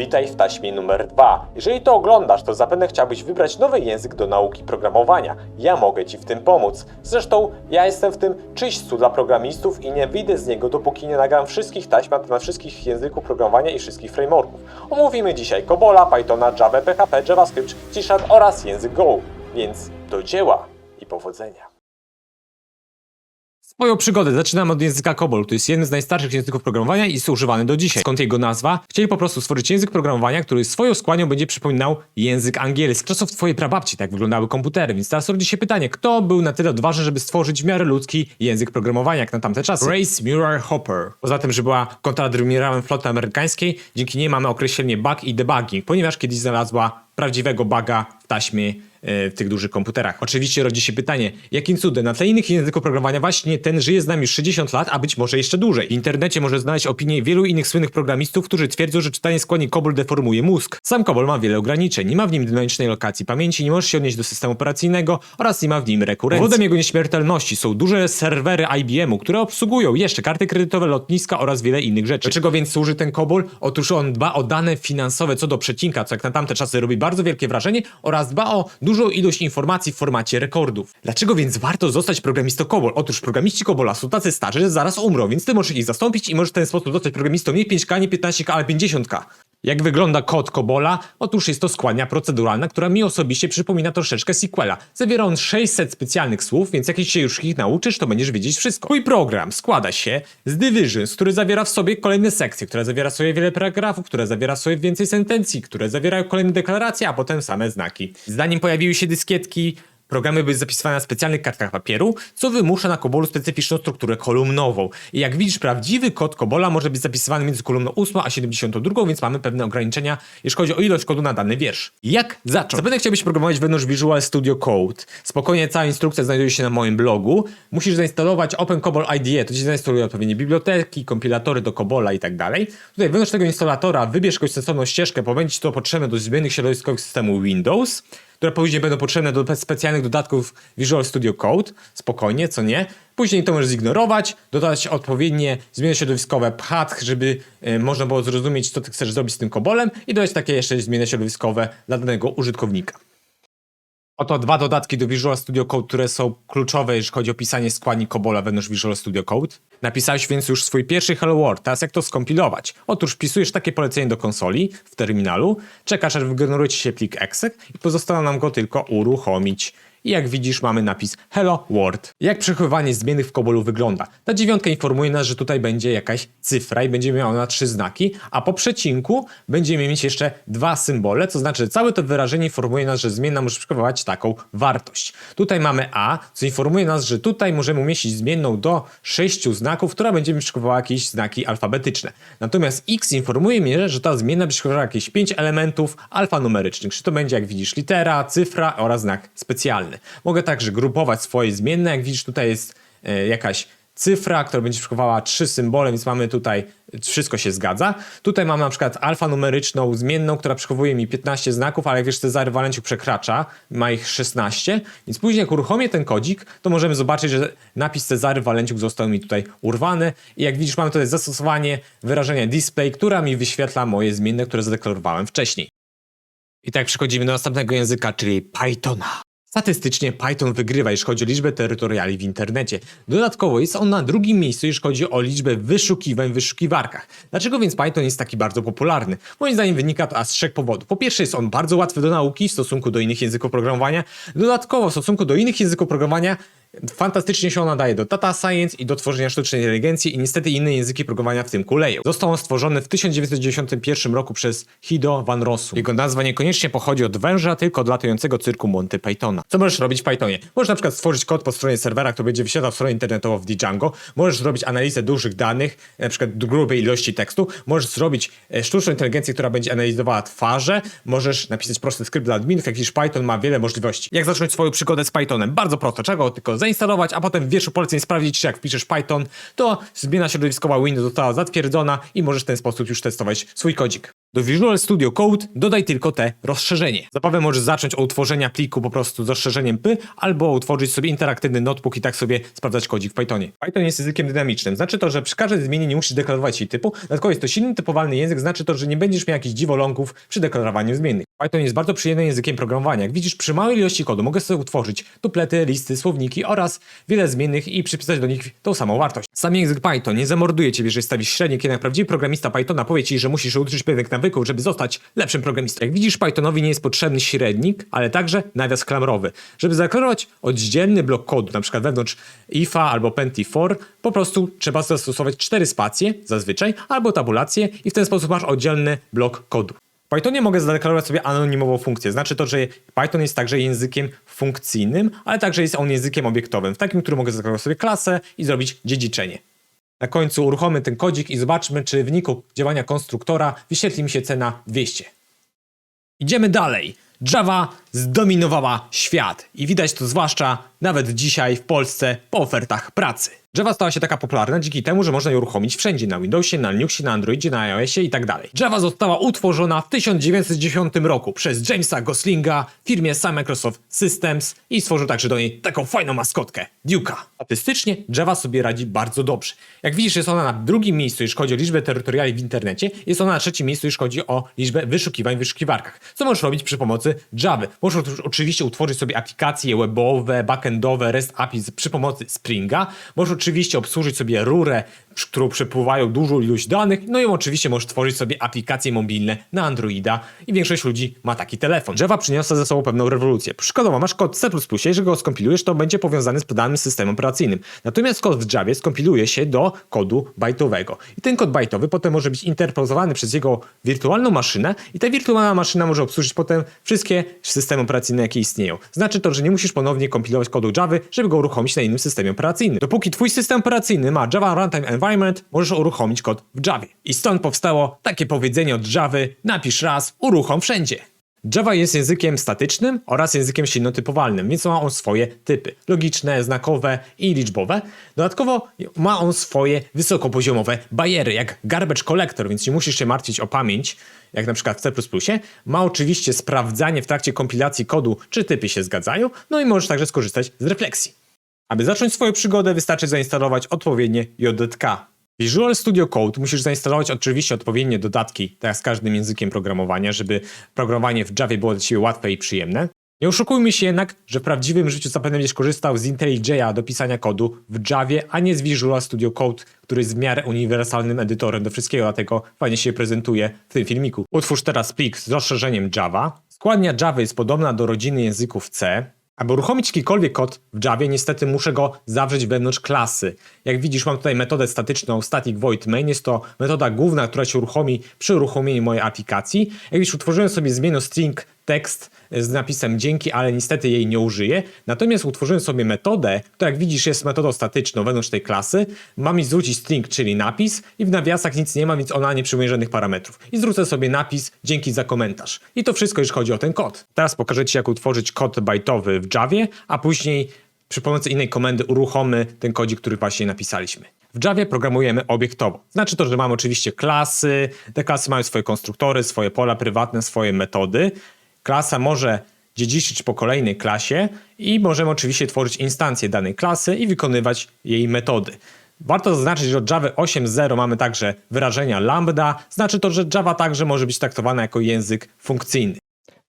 Witaj w taśmie numer 2. Jeżeli to oglądasz, to zapewne chciałbyś wybrać nowy język do nauki programowania. Ja mogę Ci w tym pomóc. Zresztą ja jestem w tym czyśćcu dla programistów i nie wyjdę z niego, dopóki nie nagram wszystkich taśm na wszystkich języków programowania i wszystkich frameworków. Omówimy dzisiaj Cobola, Pythona, Java, PHP, JavaScript, C-Sharp oraz język Go. Więc do dzieła i powodzenia. Swoją przygodę zaczynamy od języka COBOL. To jest jeden z najstarszych języków programowania i jest używany do dzisiaj. Skąd jego nazwa? Chcieli po prostu stworzyć język programowania, który swoją skłanią będzie przypominał język angielski. Czasów twojej prababci tak wyglądały komputery, więc teraz rodzi się pytanie, kto był na tyle odważny, żeby stworzyć w miarę ludzki język programowania jak na tamte czasy? Grace Murray Hopper. Poza tym, że była kontradmirałem floty amerykańskiej, dzięki niej mamy określenie bug i debugging, ponieważ kiedyś znalazła prawdziwego buga w taśmie w tych dużych komputerach. Oczywiście rodzi się pytanie, jakim cudem na tle innych języków programowania właśnie ten żyje z nami już 60 lat, a być może jeszcze dłużej. W internecie może znaleźć opinie wielu innych słynnych programistów, którzy twierdzą, że czytanie składni COBOL deformuje mózg. Sam COBOL ma wiele ograniczeń, nie ma w nim dynamicznej lokacji pamięci, nie może się odnieść do systemu operacyjnego oraz nie ma w nim rekurrencji. Powodem jego nieśmiertelności są duże serwery IBM-u, które obsługują jeszcze karty kredytowe, lotniska oraz wiele innych rzeczy. Dlaczego więc służy ten COBOL? Otóż on dba o dane finansowe co do przecinka, co jak na tamte czasy robi bardzo wielkie wrażenie oraz dba o dużą ilość informacji w formacie rekordów. Dlaczego więc warto zostać programistą COBOL? Otóż programiści COBOLa są tacy starzy, że zaraz umrą, więc ty możesz ich zastąpić i możesz w ten sposób zostać programistą nie 5K, nie 15K, ale 50K. Jak wygląda kod COBOLa? Otóż jest to składnia proceduralna, która mi osobiście przypomina troszeczkę SQLa. Zawiera on 600 specjalnych słów, więc jak się już ich nauczysz, to będziesz wiedzieć wszystko. Twój program składa się z Divisions, który zawiera w sobie kolejne sekcje, które zawiera sobie wiele paragrafów, które zawiera sobie więcej sentencji, które zawierają kolejne deklaracje, a potem same znaki. Zanim pojawiły się dyskietki, Programy były zapisywane na specjalnych kartkach papieru, co wymusza na Kobolu specyficzną strukturę kolumnową. I jak widzisz, prawdziwy kod Kobola może być zapisywany między kolumną 8 a 72, więc mamy pewne ograniczenia, jeśli chodzi o ilość kodu na dany wiersz. Jak zacząć? Zapewne chciałbyś programować wewnątrz Visual Studio Code. Spokojnie, cała instrukcja znajduje się na moim blogu. Musisz zainstalować OpenCobol IDE, to ci zainstaluje odpowiednie biblioteki, kompilatory do Kobola tak dalej. Tutaj wewnątrz tego instalatora wybierz jakąś sensowną ścieżkę, bo będzie to potrzebne do zmiennych środowiskowych systemu Windows które później będą potrzebne do specjalnych dodatków Visual Studio Code. Spokojnie, co nie. Później to możesz zignorować, dodać odpowiednie zmiany środowiskowe path, żeby e, można było zrozumieć, co ty chcesz zrobić z tym kobolem i dodać takie jeszcze zmiany środowiskowe dla danego użytkownika. Oto dwa dodatki do Visual Studio Code, które są kluczowe, jeżeli chodzi o pisanie składni Kobola wewnątrz Visual Studio Code. Napisałeś więc już swój pierwszy Hello World. Teraz jak to skompilować? Otóż wpisujesz takie polecenie do konsoli w terminalu, czekasz aż wygeneruje ci się plik exec i pozostało nam go tylko uruchomić. I jak widzisz, mamy napis Hello World. Jak przechowywanie zmiennych w Kobolu wygląda? Ta dziewiątka informuje nas, że tutaj będzie jakaś cyfra i będzie miała ona trzy znaki, a po przecinku będziemy mieć jeszcze dwa symbole, co znaczy, całe to wyrażenie informuje nas, że zmienna może przechowywać taką wartość. Tutaj mamy A, co informuje nas, że tutaj możemy umieścić zmienną do sześciu znaków, która będzie mi przechowywała jakieś znaki alfabetyczne. Natomiast X informuje mnie, że ta zmienna przechowywała jakieś pięć elementów alfanumerycznych. Czy to będzie, jak widzisz, litera, cyfra oraz znak specjalny. Mogę także grupować swoje zmienne. Jak widzisz, tutaj jest e, jakaś cyfra, która będzie przechowała trzy symbole, więc mamy tutaj, wszystko się zgadza. Tutaj mamy na przykład alfanumeryczną zmienną, która przechowuje mi 15 znaków, ale jak wiesz, Cezary Walenciuk przekracza, ma ich 16, więc później jak uruchomię ten kodzik, to możemy zobaczyć, że napis Cezary Walenciuk został mi tutaj urwany i jak widzisz, mamy tutaj zastosowanie wyrażenia display, która mi wyświetla moje zmienne, które zadeklarowałem wcześniej. I tak przechodzimy do następnego języka, czyli Pythona. Statystycznie Python wygrywa, jeśli chodzi o liczbę terytoriali w internecie. Dodatkowo jest on na drugim miejscu, jeśli chodzi o liczbę wyszukiwań w wyszukiwarkach. Dlaczego więc Python jest taki bardzo popularny? Moim zdaniem wynika to z trzech powodów. Po pierwsze jest on bardzo łatwy do nauki w stosunku do innych języków programowania. Dodatkowo w stosunku do innych języków programowania Fantastycznie się on nadaje do data science i do tworzenia sztucznej inteligencji i niestety inne języki programowania w tym kuleją. Został on stworzony w 1991 roku przez Hido van Rossum. Jego nazwa niekoniecznie pochodzi od węża, tylko od latającego cyrku Monty Pythona. Co możesz robić w Pythonie? Możesz na przykład stworzyć kod po stronie serwera, który będzie wysiadał w stronę internetową w Django. Możesz zrobić analizę dużych danych, na przykład grubej ilości tekstu. Możesz zrobić e, sztuczną inteligencję, która będzie analizowała twarze. Możesz napisać prosty skrypt dla adminów. Jak widzisz, Python ma wiele możliwości. Jak zacząć swoją przygodę z Pythonem? Bardzo prosto. Trzeba go tylko zainstalować, a potem w wierszu poleceń sprawdzić, czy jak wpiszesz Python, to zmiana środowiskowa Windows została zatwierdzona i możesz w ten sposób już testować swój kodzik. Do Visual Studio Code dodaj tylko te rozszerzenie. Zabawę możesz zacząć od utworzenia pliku po prostu z rozszerzeniem py, albo utworzyć sobie interaktywny notebook i tak sobie sprawdzać kodzik w Pythonie. Python jest językiem dynamicznym. Znaczy to, że przy każdej zmianie nie musisz deklarować jej typu. Dodatkowo jest to silny typowalny język, znaczy to, że nie będziesz miał jakichś dziwoląków przy deklarowaniu zmiennych. Python jest bardzo przyjemnym językiem programowania. Jak widzisz, przy małej ilości kodu mogę sobie utworzyć duplety, listy, słowniki oraz wiele zmiennych i przypisać do nich tą samą wartość. Sam język Python nie zamorduje ciebie, jeżeli stawisz średnik, jednak prawdziwy programista Pythona powie ci, że musisz uczyć pewnych nawyków, żeby zostać lepszym programistą. Jak widzisz, Pythonowi nie jest potrzebny średnik, ale także nawias klamrowy. Żeby zadeklarować oddzielny blok kodu, przykład wewnątrz ifa albo penti4, po prostu trzeba zastosować cztery spacje zazwyczaj, albo tabulację i w ten sposób masz oddzielny blok kodu. W Pythonie mogę zadeklarować sobie anonimową funkcję. Znaczy to, że Python jest także językiem funkcyjnym, ale także jest on językiem obiektowym, w takim, który mogę zadeklarować sobie klasę i zrobić dziedziczenie. Na końcu uruchommy ten kodzik i zobaczmy, czy w wyniku działania konstruktora wyświetli mi się cena 200. Idziemy dalej. Java zdominowała świat i widać to zwłaszcza nawet dzisiaj w Polsce po ofertach pracy. Java stała się taka popularna dzięki temu, że można ją uruchomić wszędzie, na Windowsie, na Linuxie, na Androidzie, na iOSie i tak. Java została utworzona w 1910 roku przez Jamesa Goslinga w firmie Sun Microsoft Systems i stworzył także do niej taką fajną maskotkę, Duke'a. Statystycznie Java sobie radzi bardzo dobrze. Jak widzisz, jest ona na drugim miejscu, jeśli chodzi o liczbę terytoriali w internecie, jest ona na trzecim miejscu, jeśli chodzi o liczbę wyszukiwań w wyszukiwarkach. Co możesz robić przy pomocy Java? Możesz oczywiście utworzyć sobie aplikacje webowe, backendowe, REST API przy pomocy Springa. Możesz oczywiście obsłużyć sobie rurę, którą przepływają dużą ilość danych. No i oczywiście możesz tworzyć sobie aplikacje mobilne na Androida i większość ludzi ma taki telefon. Java przyniosła ze sobą pewną rewolucję. Przykładowo masz kod C++, jeżeli go skompilujesz, to będzie powiązany z danym systemem operacyjnym. Natomiast kod w Javie skompiluje się do kodu bajtowego. I ten kod bajtowy potem może być interpretowany przez jego wirtualną maszynę i ta wirtualna maszyna może obsłużyć potem wszystkie systemy operacyjne, jakie istnieją. Znaczy to, że nie musisz ponownie kompilować kodu Java, żeby go uruchomić na innym systemie operacyjnym. Dopóki twój system operacyjny ma Java Runtime Environment, możesz uruchomić kod w Javie. I stąd powstało takie powiedzenie od Java: napisz raz, uruchom wszędzie. Java jest językiem statycznym oraz językiem silnotypowalnym, więc ma on swoje typy logiczne, znakowe i liczbowe. Dodatkowo ma on swoje wysokopoziomowe bariery, jak garbage collector, więc nie musisz się martwić o pamięć, jak na przykład w C++. Ma oczywiście sprawdzanie w trakcie kompilacji kodu, czy typy się zgadzają, no i możesz także skorzystać z refleksji. Aby zacząć swoją przygodę, wystarczy zainstalować odpowiednie JDK. Visual Studio Code musisz zainstalować oczywiście odpowiednie dodatki, tak jak z każdym językiem programowania, żeby programowanie w Javie było dla Ciebie łatwe i przyjemne. Nie oszukujmy się jednak, że w prawdziwym życiu zapewne będziesz korzystał z IntelliJ'a do pisania kodu w Javie, a nie z Visual Studio Code, który jest w miarę uniwersalnym edytorem do wszystkiego, dlatego fajnie się prezentuje w tym filmiku. Utwórz teraz plik z rozszerzeniem Java. Składnia Java jest podobna do rodziny języków C, aby uruchomić jakikolwiek kod w Javie, niestety muszę go zawrzeć wewnątrz klasy. Jak widzisz, mam tutaj metodę statyczną static void main. Jest to metoda główna, która się uruchomi przy uruchomieniu mojej aplikacji. Jak widzisz, utworzyłem sobie zmienną string text z napisem dzięki, ale niestety jej nie użyję. Natomiast utworzyłem sobie metodę, która jak widzisz jest metodą statyczną wewnątrz tej klasy. Ma mi zwrócić string, czyli napis i w nawiasach nic nie ma, więc ona nie przyjmuje żadnych parametrów. I zwrócę sobie napis dzięki za komentarz. I to wszystko, jeśli chodzi o ten kod. Teraz pokażę Ci, jak utworzyć kod bajtowy w Javie, a później przy pomocy innej komendy uruchomy ten kodzik, który właśnie napisaliśmy. W Javie programujemy obiektowo. Znaczy to, że mamy oczywiście klasy, te klasy mają swoje konstruktory, swoje pola prywatne, swoje metody. Klasa może dziedziczyć po kolejnej klasie i możemy oczywiście tworzyć instancje danej klasy i wykonywać jej metody. Warto zaznaczyć, że od Java 8.0 mamy także wyrażenia lambda, znaczy to, że Java także może być traktowana jako język funkcyjny.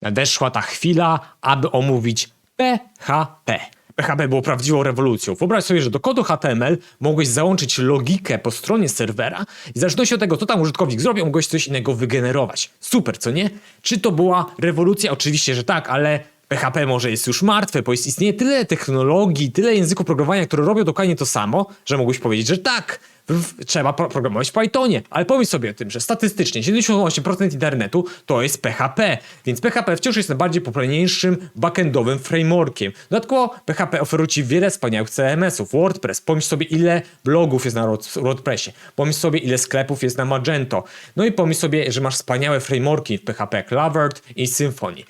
Nadeszła ta chwila, aby omówić PHP. PHP było prawdziwą rewolucją. Wyobraź sobie, że do kodu HTML mogłeś załączyć logikę po stronie serwera i w zależności od tego, co tam użytkownik zrobił, mogłeś coś innego wygenerować. Super, co nie? Czy to była rewolucja? Oczywiście, że tak, ale PHP może jest już martwe, bo jest, istnieje tyle technologii, tyle języków programowania, które robią dokładnie to samo, że mógłbyś powiedzieć, że tak, w- trzeba pro- programować w Pythonie. Ale pomyśl sobie o tym, że statystycznie 78% internetu to jest PHP, więc PHP wciąż jest najbardziej popularniejszym backendowym frameworkiem. Dodatkowo PHP oferuje Ci wiele wspaniałych CMS-ów. WordPress, pomyśl sobie ile blogów jest na Word- WordPressie, pomyśl sobie ile sklepów jest na Magento, no i pomyśl sobie, że masz wspaniałe frameworki w PHP, jak Lovert i Symfony.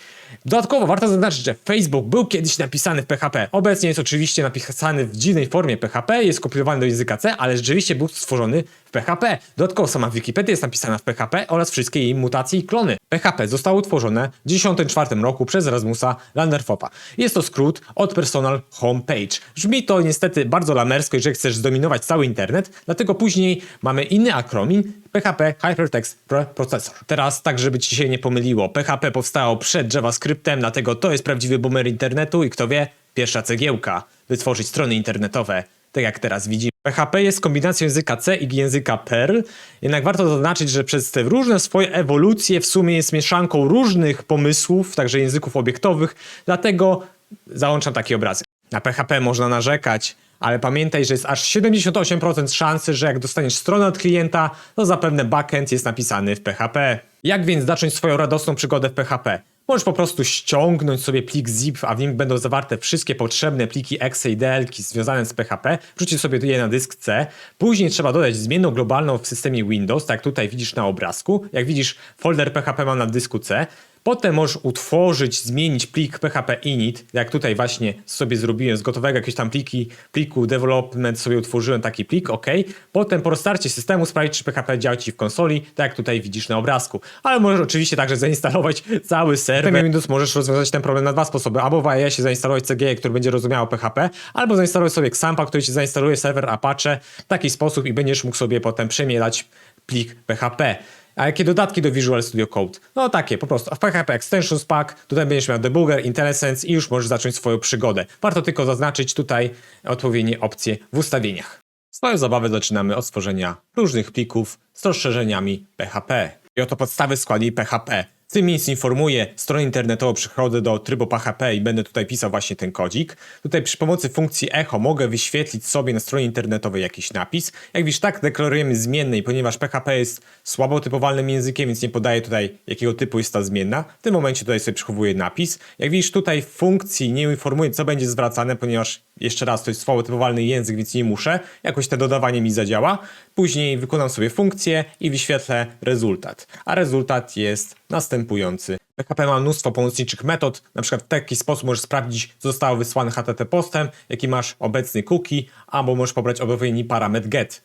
Dodatkowo warto zaznaczyć, że Facebook był kiedyś napisany w PHP. Obecnie jest oczywiście napisany w dziwnej formie PHP, jest skopiowany do języka C, ale rzeczywiście był stworzony PHP. Dodatkowo sama Wikipedia jest napisana w PHP oraz wszystkie jej mutacje i klony. PHP zostało utworzone w 1994 roku przez Rasmusa Landerfopa. Jest to skrót od Personal Homepage. Brzmi to niestety bardzo lamersko, jeżeli chcesz zdominować cały internet, dlatego później mamy inny akronim PHP Hypertext Processor. Teraz tak, żeby ci się nie pomyliło, PHP powstało przed JavaScriptem, dlatego to jest prawdziwy boomer internetu i kto wie, pierwsza cegiełka, by tworzyć strony internetowe, tak jak teraz widzimy. PHP jest kombinacją języka C i języka Perl, jednak warto zaznaczyć, że przez te różne swoje ewolucje w sumie jest mieszanką różnych pomysłów, także języków obiektowych, dlatego załączam taki obrazek. Na PHP można narzekać, ale pamiętaj, że jest aż 78% szansy, że jak dostaniesz stronę od klienta, to zapewne backend jest napisany w PHP. Jak więc zacząć swoją radosną przygodę w PHP? Możesz po prostu ściągnąć sobie plik zip, a w nim będą zawarte wszystkie potrzebne pliki exe i DL-ki związane z PHP, wrzucić sobie je na dysk C, później trzeba dodać zmienną globalną w systemie Windows, tak tutaj widzisz na obrazku. Jak widzisz, folder PHP mam na dysku C. Potem możesz utworzyć, zmienić plik PHP init, jak tutaj właśnie sobie zrobiłem z gotowego jakieś tam pliki, pliku development sobie utworzyłem taki plik, ok. Potem po restarcie systemu sprawdzić, czy PHP działa Ci w konsoli, tak jak tutaj widzisz na obrazku. Ale możesz oczywiście także zainstalować cały serwer. W Windows możesz rozwiązać ten problem na dwa sposoby. Albo w AES-ie zainstalować CGE, który będzie rozumiało PHP, albo zainstalować sobie Xampa, który Ci zainstaluje serwer Apache w taki sposób i będziesz mógł sobie potem przemielać plik PHP. A jakie dodatki do Visual Studio Code? No takie, po prostu. PHP Extensions Pack, tutaj będziesz miał debugger, IntelliSense i już możesz zacząć swoją przygodę. Warto tylko zaznaczyć tutaj odpowiednie opcje w ustawieniach. Swoją zabawę zaczynamy od stworzenia różnych plików z rozszerzeniami PHP. I oto podstawy składni PHP. W tym miejscu informuję, stronę internetową przychodzę do trybu PHP i będę tutaj pisał właśnie ten kodzik. Tutaj przy pomocy funkcji echo mogę wyświetlić sobie na stronie internetowej jakiś napis. Jak widzisz, tak deklarujemy zmienne i ponieważ PHP jest słabo typowalnym językiem, więc nie podaję tutaj jakiego typu jest ta zmienna. W tym momencie tutaj sobie przechowuję napis. Jak widzisz, tutaj w funkcji nie informuję, co będzie zwracane, ponieważ jeszcze raz to jest słabo typowalny język, więc nie muszę. Jakoś to dodawanie mi zadziała. Później wykonam sobie funkcję i wyświetlę rezultat. A rezultat jest następujący. PHP ma mnóstwo pomocniczych metod, na przykład w taki sposób możesz sprawdzić, co zostało wysłane HTTP postem, jaki masz obecny cookie, albo możesz pobrać odpowiedni parametr get.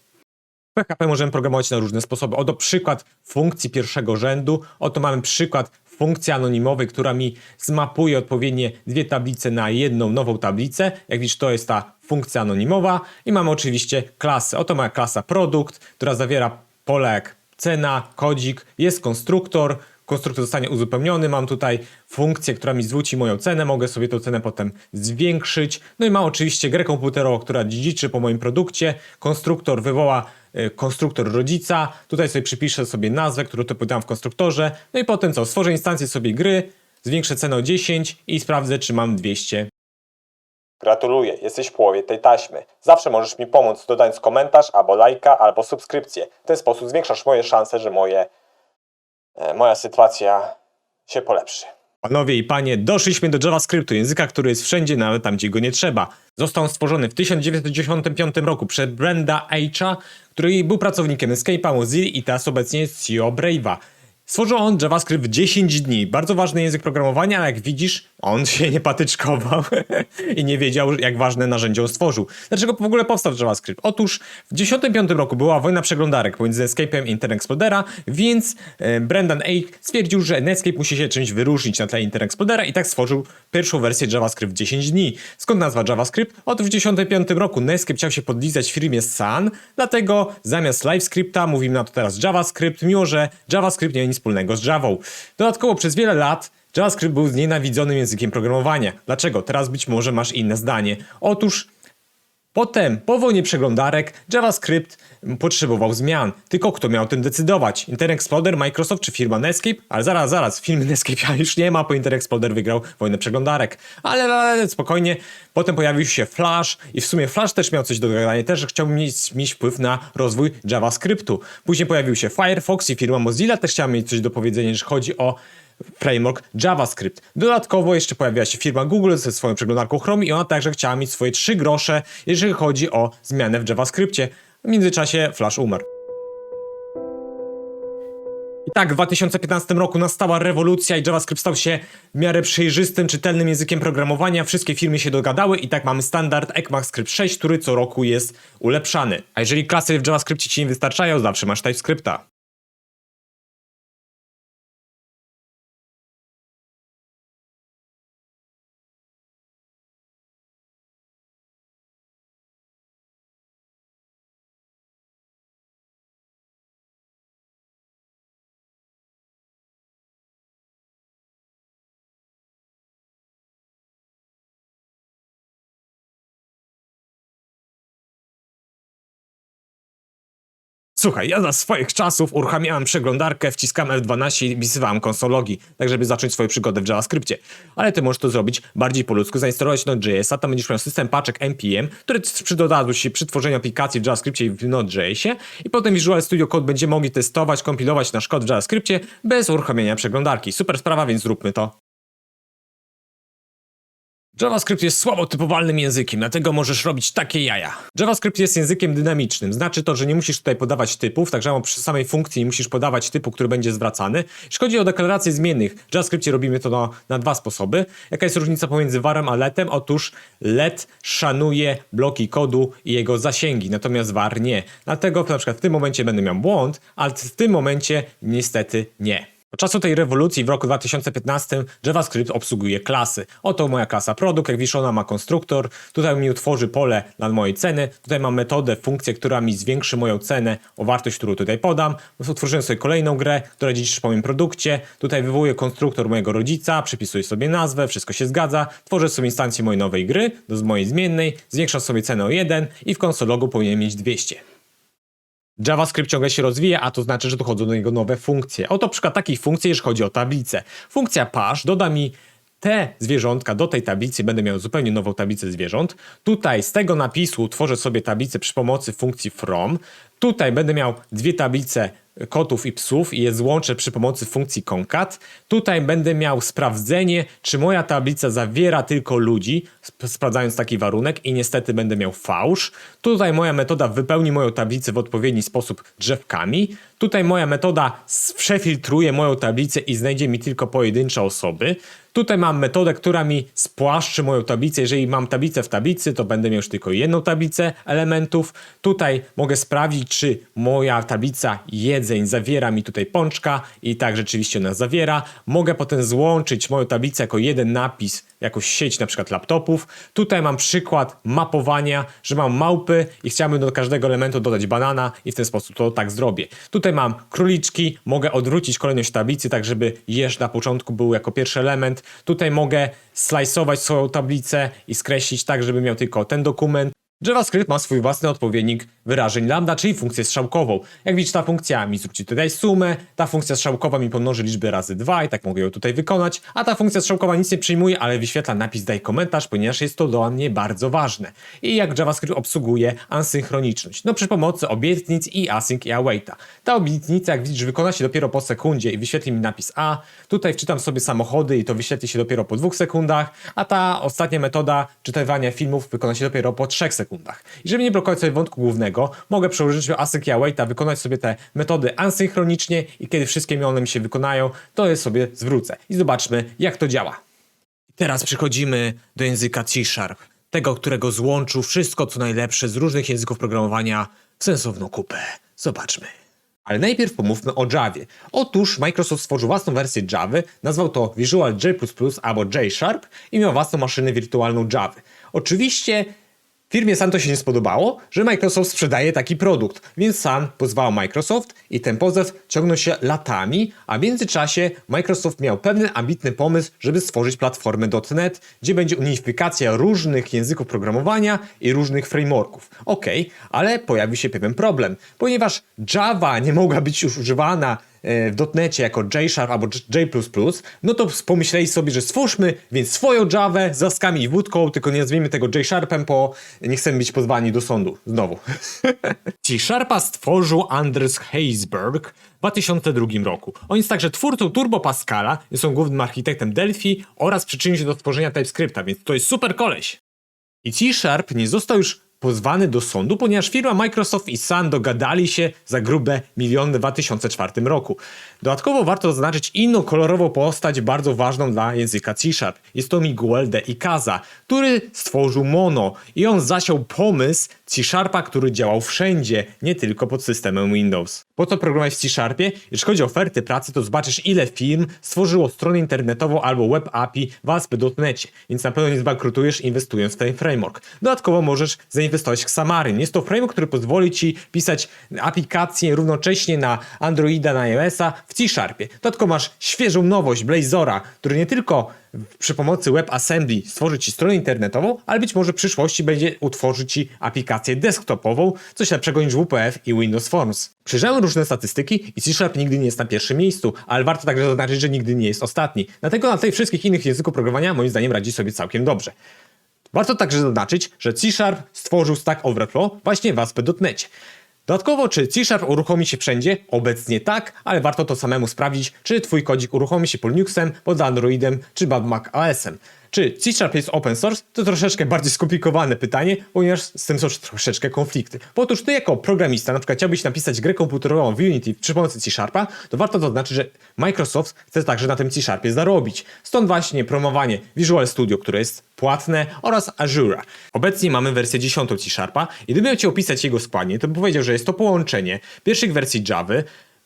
PHP możemy programować na różne sposoby. Oto przykład funkcji pierwszego rzędu. Oto mamy przykład funkcji anonimowej, która mi zmapuje odpowiednie dwie tablice na jedną nową tablicę. Jak widzisz, to jest ta funkcja anonimowa. I mamy oczywiście klasy. Oto moja klasa produkt, która zawiera pole jak cena, kodzik, jest konstruktor, konstruktor zostanie uzupełniony. Mam tutaj funkcję, która mi zwróci moją cenę. Mogę sobie tę cenę potem zwiększyć. No i mam oczywiście grę komputerową, która dziedziczy po moim produkcie. Konstruktor wywoła y, konstruktor rodzica. Tutaj sobie przypiszę sobie nazwę, którą tu podam w konstruktorze. No i potem co? Stworzę instancję sobie gry, zwiększę cenę o 10 i sprawdzę, czy mam 200 Gratuluję, jesteś w połowie tej taśmy. Zawsze możesz mi pomóc dodając komentarz, albo lajka, albo subskrypcję. W ten sposób zwiększasz moje szanse, że moje, e, moja sytuacja się polepszy. Panowie i panie, doszliśmy do JavaScriptu, języka, który jest wszędzie, nawet tam, gdzie go nie trzeba. Został on stworzony w 1995 roku przez Brenda H'a, który był pracownikiem Escape'a, Mozilla i teraz obecnie jest CEO Brave'a. Stworzył on JavaScript w 10 dni. Bardzo ważny język programowania, ale jak widzisz, on się nie patyczkował i nie wiedział, jak ważne narzędzie on stworzył. Dlaczego w ogóle powstał JavaScript? Otóż w 1995 roku była wojna przeglądarek pomiędzy Netscape'em i Internet Explorera, więc e, Brendan A. stwierdził, że Netscape musi się czymś wyróżnić na tle Internet Explorera i tak stworzył pierwszą wersję JavaScript w 10 dni. Skąd nazwa JavaScript? Otóż w 1995 roku Netscape chciał się podlizać firmie Sun, dlatego zamiast LiveScripta mówimy na to teraz JavaScript, mimo że JavaScript nie ma nic wspólnego z Javą. Dodatkowo przez wiele lat JavaScript był znienawidzonym językiem programowania. Dlaczego? Teraz być może masz inne zdanie. Otóż Potem, po wojnie przeglądarek, JavaScript potrzebował zmian. Tylko kto miał o tym decydować? Internet Explorer, Microsoft czy firma Netscape? Ale zaraz, zaraz, firmy Netscape już nie ma, bo Internet Explorer wygrał wojnę przeglądarek. Ale, ale spokojnie, potem pojawił się Flash i w sumie Flash też miał coś do gadania, też chciał mieć, mieć wpływ na rozwój JavaScriptu. Później pojawił się Firefox i firma Mozilla też chciała mieć coś do powiedzenia, jeżeli chodzi o framework JavaScript. Dodatkowo jeszcze pojawiła się firma Google ze swoją przeglądarką Chrome i ona także chciała mieć swoje 3 grosze, jeżeli chodzi o zmianę w JavaScriptie. W międzyczasie Flash umarł. I Tak, w 2015 roku nastała rewolucja i JavaScript stał się w miarę przejrzystym, czytelnym językiem programowania. Wszystkie firmy się dogadały i tak mamy standard ECMAScript 6, który co roku jest ulepszany. A jeżeli klasy w JavaScriptie ci nie wystarczają, zawsze masz TypeScripta. Słuchaj, ja za swoich czasów uruchamiałem przeglądarkę, wciskałem F12 i wpisywałem konsologi, tak żeby zacząć swoją przygodę w JavaScriptie. Ale ty możesz to zrobić bardziej po ludzku, zainstalować Node.jsa, tam będziesz miał system paczek npm, który przydodadzą się przy tworzeniu aplikacji w JavaScriptie i w Node.jsie i potem Visual Studio Code będzie mogli testować, kompilować nasz kod w JavaScriptie bez uruchamiania przeglądarki. Super sprawa, więc zróbmy to. JavaScript jest słabo typowalnym językiem, dlatego możesz robić takie jaja. JavaScript jest językiem dynamicznym, znaczy to, że nie musisz tutaj podawać typów, tak samo przy samej funkcji nie musisz podawać typu, który będzie zwracany. Jeśli chodzi o deklarację zmiennych, w JavaScriptie robimy to na, na dwa sposoby. Jaka jest różnica pomiędzy varem a letem? Otóż let szanuje bloki kodu i jego zasięgi, natomiast var nie. Dlatego na przykład w tym momencie będę miał błąd, ale w tym momencie niestety nie. Od czasu tej rewolucji w roku 2015 JavaScript obsługuje klasy. Oto moja klasa produkt, jak widzisz ona ma konstruktor, tutaj mi utworzy pole dla mojej ceny, tutaj mam metodę, funkcję, która mi zwiększy moją cenę o wartość, którą tutaj podam. Utworzyłem sobie kolejną grę, która dziedziczy po moim produkcie, tutaj wywołuję konstruktor mojego rodzica, przypisuję sobie nazwę, wszystko się zgadza, tworzę sobie instancję mojej nowej gry, do mojej zmiennej, zwiększam sobie cenę o 1 i w konsologu powinien mieć 200. JavaScript ciągle się rozwija, a to znaczy, że dochodzą do niego nowe funkcje. Oto przykład takiej funkcji, jeżeli chodzi o tablicę. Funkcja pasz doda mi te zwierzątka do tej tablicy, będę miał zupełnie nową tablicę zwierząt. Tutaj z tego napisu tworzę sobie tablicę przy pomocy funkcji from. Tutaj będę miał dwie tablice kotów i psów i je złączę przy pomocy funkcji concat. Tutaj będę miał sprawdzenie, czy moja tablica zawiera tylko ludzi, sp- sprawdzając taki warunek i niestety będę miał fałsz. Tutaj moja metoda wypełni moją tablicę w odpowiedni sposób drzewkami. Tutaj moja metoda przefiltruje moją tablicę i znajdzie mi tylko pojedyncze osoby. Tutaj mam metodę, która mi spłaszczy moją tablicę. Jeżeli mam tablicę w tablicy, to będę miał już tylko jedną tablicę elementów. Tutaj mogę sprawdzić, czy moja tablica jedzeń zawiera mi tutaj pączka i tak rzeczywiście ona zawiera. Mogę potem złączyć moją tablicę jako jeden napis, jakąś sieć na przykład laptopów. Tutaj mam przykład mapowania, że mam małpy i chciałbym do każdego elementu dodać banana i w ten sposób to tak zrobię. Tutaj mam króliczki, mogę odwrócić kolejność tablicy, tak żeby jeż na początku był jako pierwszy element. Tutaj mogę slajsować swoją tablicę i skreślić tak, żeby miał tylko ten dokument. JavaScript ma swój własny odpowiednik wyrażeń lambda, czyli funkcję strzałkową. Jak widzisz, ta funkcja mi zróbcie tutaj sumę, ta funkcja strzałkowa mi pomnoży liczby razy 2 i tak mogę ją tutaj wykonać, a ta funkcja strzałkowa nic nie przyjmuje, ale wyświetla napis daj komentarz, ponieważ jest to dla mnie bardzo ważne. I jak JavaScript obsługuje asynchroniczność? No przy pomocy obietnic i async i awaita. Ta obietnica, jak widzisz, wykona się dopiero po sekundzie i wyświetli mi napis A. Tutaj wczytam sobie samochody i to wyświetli się dopiero po dwóch sekundach, a ta ostatnia metoda czytywania filmów wykona się dopiero po trzech sekundach. I żeby nie blokować sobie wątku głównego, mogę przełożyć async i awaita, wykonać sobie te metody asynchronicznie i kiedy wszystkie one mi się wykonają, to je sobie zwrócę. I zobaczmy, jak to działa. Teraz przechodzimy do języka C-Sharp, tego, którego złączył wszystko, co najlepsze z różnych języków programowania w sensowną kupę. Zobaczmy. Ale najpierw pomówmy o Javie. Otóż Microsoft stworzył własną wersję Java, nazwał to Visual J++ albo J Sharp i miał własną maszynę wirtualną Java. Oczywiście Firmie sam to się nie spodobało, że Microsoft sprzedaje taki produkt, więc sam pozwał Microsoft i ten pozew ciągnął się latami, a w międzyczasie Microsoft miał pewien ambitny pomysł, żeby stworzyć platformę .NET, gdzie będzie unifikacja różnych języków programowania i różnych frameworków. Okej, ale pojawił się pewien problem, ponieważ Java nie mogła być już używana w .NETie jako J-Sharp albo J++, no to pomyśleli sobie, że stwórzmy więc swoją Javę z laskami i wódką, tylko nie nazwijmy tego J-Sharpem, bo nie chcemy być pozwani do sądu. Znowu. C-Sharpa stworzył Anders Heisberg w 2002 roku. On jest także twórcą Turbo Pascala, jest on głównym architektem Delphi oraz przyczynił się do stworzenia TypeScripta, więc to jest super koleś. I C-Sharp nie został już pozwany do sądu, ponieważ firma Microsoft i Sun dogadali się za grube miliony w 2004 roku. Dodatkowo warto zaznaczyć inną kolorową postać bardzo ważną dla języka C-Sharp. Jest to Miguel de Icaza, który stworzył Mono i on zasiał pomysł C-Sharpa, który działał wszędzie, nie tylko pod systemem Windows. Po co programować w C-Sharpie? Jeśli chodzi o oferty pracy, to zobaczysz ile firm stworzyło stronę internetową albo web API w ASP.NET, więc na pewno nie zbankrutujesz inwestując w ten framework. Dodatkowo możesz zainwestować w Xamarin. Jest to framework, który pozwoli Ci pisać aplikacje równocześnie na Androida, na iOS-a w C-Sharpie. Dodatkowo masz świeżą nowość Blazora, który nie tylko przy pomocy WebAssembly stworzy Ci stronę internetową, ale być może w przyszłości będzie utworzyć Ci aplikację desktopową, coś lepszego niż WPF i Windows Forms. Przyjrzałem różne statystyki i C-Sharp nigdy nie jest na pierwszym miejscu, ale warto także zaznaczyć, że nigdy nie jest ostatni. Dlatego na tych wszystkich innych języków programowania moim zdaniem radzi sobie całkiem dobrze. Warto także zaznaczyć, że C-Sharp stworzył Stack Overflow właśnie w ASP.NET. Dodatkowo, czy C-Sharp uruchomi się wszędzie? Obecnie tak, ale warto to samemu sprawdzić, czy Twój kodzik uruchomi się pod Linuxem, pod Androidem, czy pod Mac OS-em. Czy C-Sharp jest open source? To troszeczkę bardziej skomplikowane pytanie, ponieważ z tym są troszeczkę konflikty. Bo otóż Ty jako programista, na przykład chciałbyś napisać grę komputerową w Unity przy pomocy C-Sharpa, to warto zaznaczyć, że Microsoft chce także na tym C-Sharpie zarobić. Stąd właśnie promowanie Visual Studio, które jest płatne oraz Azure. Obecnie mamy wersję 10 C-Sharpa i gdybym miał opisać jego składnie, to bym powiedział, że jest to połączenie pierwszych wersji Java,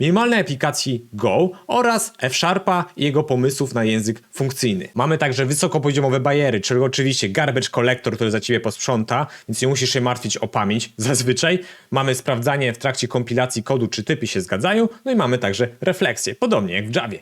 minimalnej aplikacji Go oraz F-Sharpa i jego pomysłów na język funkcyjny. Mamy także wysokopoziomowe bariery, czyli oczywiście garbage collector, który za ciebie posprząta, więc nie musisz się martwić o pamięć zazwyczaj. Mamy sprawdzanie w trakcie kompilacji kodu, czy typy się zgadzają, no i mamy także refleksję, podobnie jak w Javie.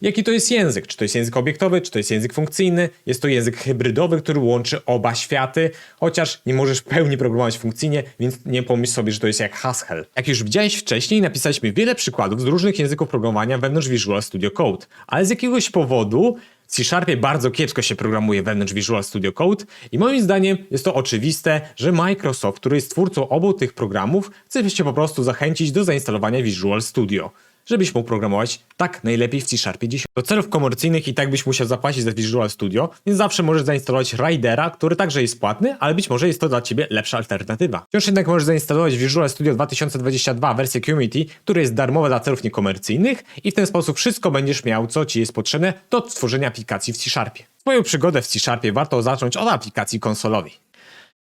Jaki to jest język? Czy to jest język obiektowy, czy to jest język funkcyjny? Jest to język hybrydowy, który łączy oba światy, chociaż nie możesz w pełni programować funkcyjnie, więc nie pomyśl sobie, że to jest jak Haskell. Jak już widziałeś wcześniej, napisaliśmy wiele przykładów z różnych języków programowania wewnątrz Visual Studio Code, ale z jakiegoś powodu w C-Sharpie bardzo kiepsko się programuje wewnątrz Visual Studio Code i moim zdaniem jest to oczywiste, że Microsoft, który jest twórcą obu tych programów, chce cię po prostu zachęcić do zainstalowania Visual Studio żebyś mógł programować tak najlepiej w C-Sharpie 10. Do celów komercyjnych i tak byś musiał zapłacić za Visual Studio, więc zawsze możesz zainstalować Ridera, który także jest płatny, ale być może jest to dla Ciebie lepsza alternatywa. Wciąż jednak możesz zainstalować Visual Studio 2022 wersję Community, która jest darmowa dla celów niekomercyjnych i w ten sposób wszystko będziesz miał, co Ci jest potrzebne do stworzenia aplikacji w C-Sharpie. Swoją przygodę w C-Sharpie warto zacząć od aplikacji konsolowej.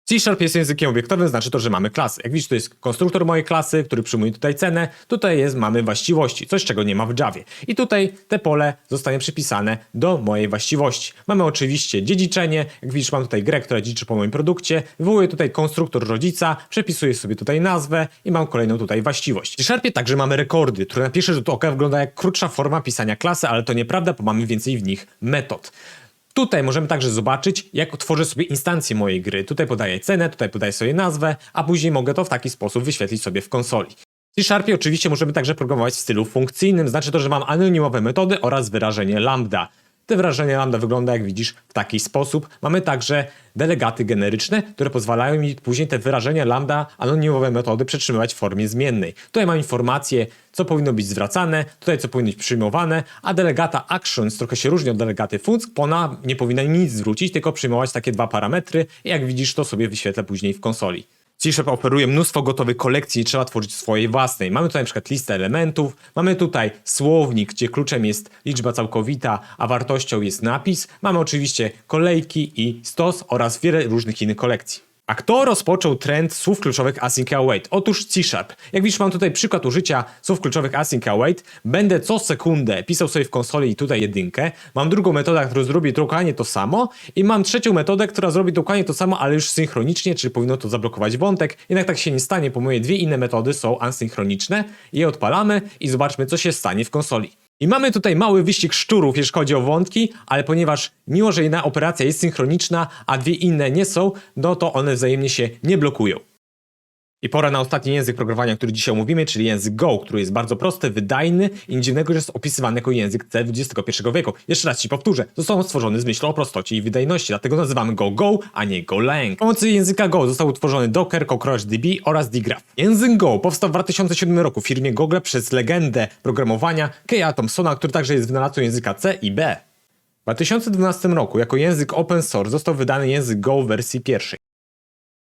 C-Sharp jest językiem obiektowym, znaczy to, że mamy klasy. Jak widzisz, to jest konstruktor mojej klasy, który przyjmuje tutaj cenę. Tutaj jest, mamy właściwości, coś czego nie ma w Javie. I tutaj te pole zostanie przypisane do mojej właściwości. Mamy oczywiście dziedziczenie. Jak widzisz, mam tutaj grę, która dziedziczy po moim produkcie. Wywołuję tutaj konstruktor rodzica, przepisuję sobie tutaj nazwę i mam kolejną tutaj właściwość. W C-Sharpie także mamy rekordy, które na pierwszy rzut oka wygląda jak krótsza forma pisania klasy, ale to nieprawda, bo mamy więcej w nich metod. Tutaj możemy także zobaczyć, jak tworzę sobie instancję mojej gry. Tutaj podaję cenę, tutaj podaję sobie nazwę, a później mogę to w taki sposób wyświetlić sobie w konsoli. W C-Sharpie oczywiście możemy także programować w stylu funkcyjnym, znaczy to, że mam anonimowe metody oraz wyrażenie lambda. Te wyrażenie lambda wygląda, jak widzisz, w taki sposób. Mamy także delegaty generyczne, które pozwalają mi później te wyrażenia lambda, anonimowe metody przetrzymywać w formie zmiennej. Tutaj mam informacje, co powinno być zwracane, tutaj co powinno być przyjmowane, a delegata actions trochę się różni od delegaty func, bo ona nie powinna nic zwrócić, tylko przyjmować takie dwa parametry i jak widzisz, to sobie wyświetlę później w konsoli. C-Sharp oferuje mnóstwo gotowych kolekcji i trzeba tworzyć swojej własnej. Mamy tutaj na przykład listę elementów, mamy tutaj słownik, gdzie kluczem jest liczba całkowita, a wartością jest napis. Mamy oczywiście kolejki i stos oraz wiele różnych innych kolekcji. A kto rozpoczął trend słów kluczowych async await? Otóż C-Sharp. Jak widzisz, mam tutaj przykład użycia słów kluczowych async await. Będę co sekundę pisał sobie w konsoli tutaj jedynkę. Mam drugą metodę, która zrobi dokładnie to samo. I mam trzecią metodę, która zrobi dokładnie to samo, ale już synchronicznie, czyli powinno to zablokować wątek. Jednak tak się nie stanie, bo moje dwie inne metody są asynchroniczne. Je odpalamy i zobaczmy, co się stanie w konsoli. I mamy tutaj mały wyścig szczurów, jeśli chodzi o wątki, ale ponieważ mimo, że jedna operacja jest synchroniczna, a dwie inne nie są, no to one wzajemnie się nie blokują. I pora na ostatni język programowania, który dzisiaj omówimy, czyli język Go, który jest bardzo prosty, wydajny i nic dziwnego, że jest opisywany jako język C XXI wieku. Jeszcze raz Ci powtórzę, został on stworzony z myślą o prostocie i wydajności, dlatego nazywamy go Go, a nie Golang. Z pomocy języka Go został utworzony Docker, CockroachDB oraz dgraph. Język Go powstał w 2007 roku w firmie Google przez legendę programowania Keya Thompsona, który także jest wynalazcą języka C i B. W 2012 roku jako język open source został wydany język Go w wersji pierwszej.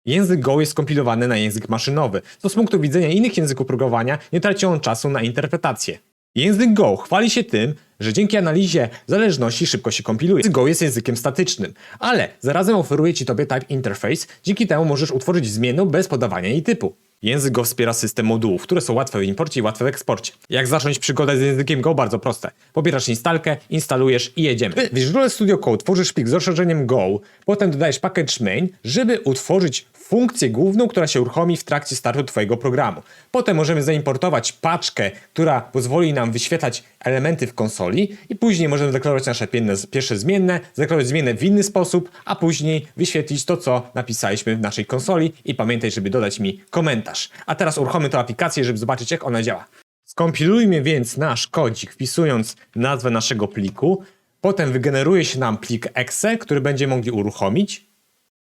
Język Go jest skompilowany na język maszynowy, co z punktu widzenia innych języków programowania nie traci on czasu na interpretację. Język Go chwali się tym, że dzięki analizie zależności szybko się kompiluje. Język Go jest językiem statycznym, ale zarazem oferuje Ci Tobie Type Interface, dzięki temu możesz utworzyć zmienną bez podawania jej typu. Język Go wspiera system modułów, które są łatwe w imporcie i łatwe w eksporcie. Jak zacząć przygodę z językiem Go? Bardzo proste. Pobierasz instalkę, instalujesz i jedziemy. W Visual Studio Code tworzysz plik z rozszerzeniem Go, potem dodajesz package main, żeby utworzyć funkcję główną, która się uruchomi w trakcie startu Twojego programu. Potem możemy zaimportować paczkę, która pozwoli nam wyświetlać elementy w konsoli i później możemy deklarować nasze pierwsze zmienne, zadeklarować zmienne w inny sposób, a później wyświetlić to, co napisaliśmy w naszej konsoli i pamiętaj, żeby dodać mi komentarz. A teraz uruchommy tę aplikację, żeby zobaczyć, jak ona działa. Skompilujmy więc nasz kodzik, wpisując nazwę naszego pliku. Potem wygeneruje się nam plik exe, który będziemy mogli uruchomić.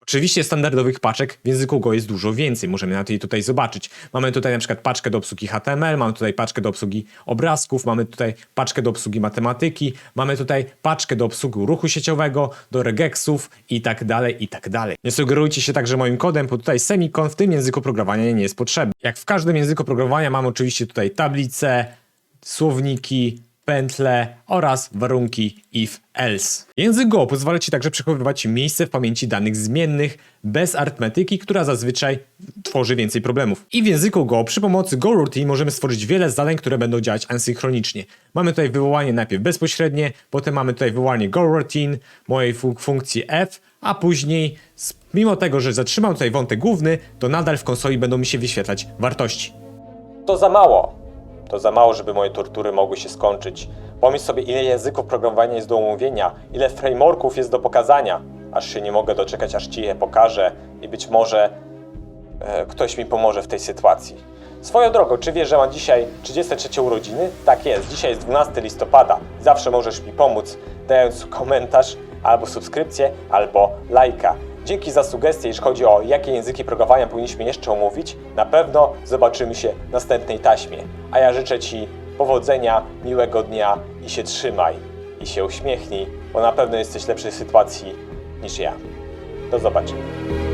Oczywiście standardowych paczek w języku Go jest dużo więcej, możemy na tej tutaj zobaczyć. Mamy tutaj na przykład paczkę do obsługi HTML, mamy tutaj paczkę do obsługi obrazków, mamy tutaj paczkę do obsługi matematyki, mamy tutaj paczkę do obsługi ruchu sieciowego, do regexów i tak dalej, i tak dalej. Nie sugerujcie się także moim kodem, bo tutaj semikon w tym języku programowania nie jest potrzebny. Jak w każdym języku programowania mamy oczywiście tutaj tablice, słowniki, pętle oraz warunki if else. Język Go pozwala Ci także przechowywać miejsce w pamięci danych zmiennych bez arytmetyki, która zazwyczaj tworzy więcej problemów. I w języku Go przy pomocy Go Routine możemy stworzyć wiele zadań, które będą działać asynchronicznie. Mamy tutaj wywołanie najpierw bezpośrednie, potem mamy tutaj wywołanie Go Routine, mojej fun- funkcji F, a później mimo tego, że zatrzymam tutaj wątek główny, to nadal w konsoli będą mi się wyświetlać wartości. To za mało. To za mało, żeby moje tortury mogły się skończyć. Pomyśl sobie, ile języków programowania jest do omówienia, ile frameworków jest do pokazania. Aż się nie mogę doczekać, aż ci je pokażę i być może e, ktoś mi pomoże w tej sytuacji. Swoją drogą, czy wiesz, że mam dzisiaj 33 urodziny? Tak jest, dzisiaj jest 12 listopada. Zawsze możesz mi pomóc, dając komentarz, albo subskrypcję, albo lajka. Dzięki za sugestie, jeśli chodzi o jakie języki programowania powinniśmy jeszcze omówić. Na pewno zobaczymy się w następnej taśmie. A ja życzę Ci powodzenia, miłego dnia i się trzymaj. I się uśmiechnij, bo na pewno jesteś w lepszej sytuacji niż ja. Do zobaczenia.